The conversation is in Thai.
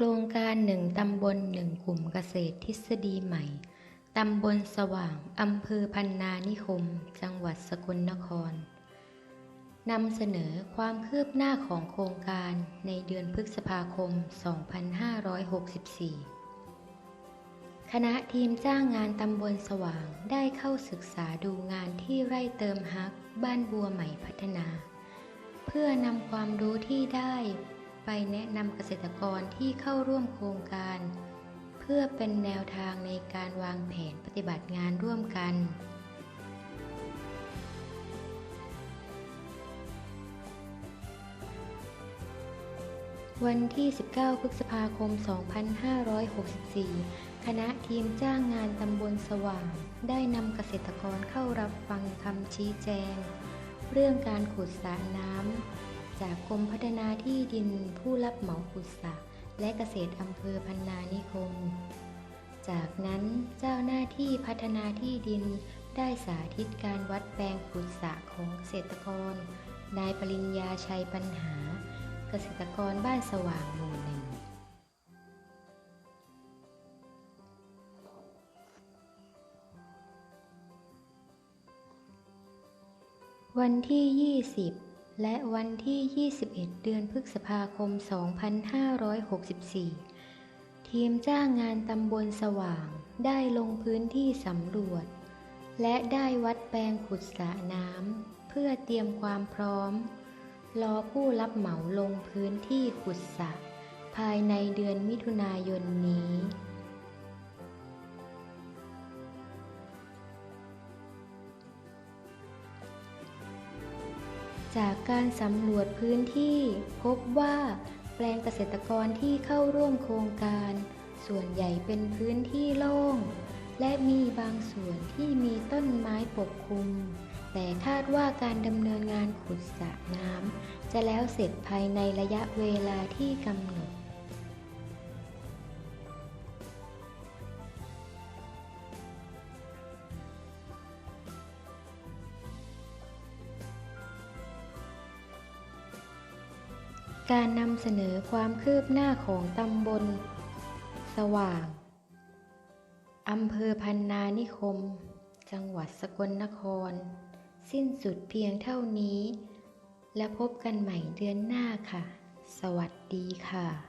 โครงการหนึ่งตำบลหนึ่งกลุ่มเกษตรทฤษฎีใหม่ ตำบลสว่าง อำเภอพันนานิคม จังหวัดสกลนคร นำเสนอความคืบหน้าของโครงการในเดือนพฤษภาคม 2564 คณะทีมจ้างงานตำบลสว่างได้เข้าศึกษาดูงานที่ไร่เติมฮัก บ้านบัวใหม่พัฒนา เพื่อนำความรู้ที่ได้ ไปแนะนำเกษตรกรที่เข้าร่วมโครงการ เพื่อเป็นแนวทางในการวางแผนปฏิบัติงานร่วมกัน วันที่ 19 พฤษภาคม 2564 คณะทีมจ้างงานตำบลสว่าง ได้นำเกษตรกรเข้ารับฟังคำชี้แจง เรื่องการขุดสระน้ำ จากกรมพัฒนาที่ดินผู้รับเหมาขุดสระและเกษตรอำเภอพันนานิคม จากนั้นเจ้าหน้าที่พัฒนาที่ดินได้สาธิตการวัดแปลงขุดสระของเกษตรกร นายปริญญาชัยปัญหา เกษตรกรบ้านสว่างหมู่หนึ่งวันที่ 20 และวันที่ 21 เดือนพฤษภาคม 2564 ทีมจ้างงานตำบลสว่างได้ลงพื้นที่สำรวจ และได้วัดแปลงขุดสระน้ำเพื่อเตรียมความพร้อม รอผู้รับเหมาลงพื้นที่ขุดสระภายในเดือนมิถุนายนนี้ จากการสำรวจพื้นที่พบว่าแปลงเกษตรกรที่เข้าร่วมโครงการ ส่วนใหญ่เป็นพื้นที่โล่ง และมีบางส่วนที่มีต้นไม้ปกคลุม แต่คาดว่าการดำเนินงานขุดสระน้ำจะแล้วเสร็จภายในระยะเวลาที่กำหนด การนำเสนอความคืบหน้าของตำบล สว่าง อำเภอพันนานิคม จังหวัดสกลนคร สิ้นสุดเพียงเท่านี้ และพบกันใหม่เดือนหน้าค่ะ สวัสดีค่ะ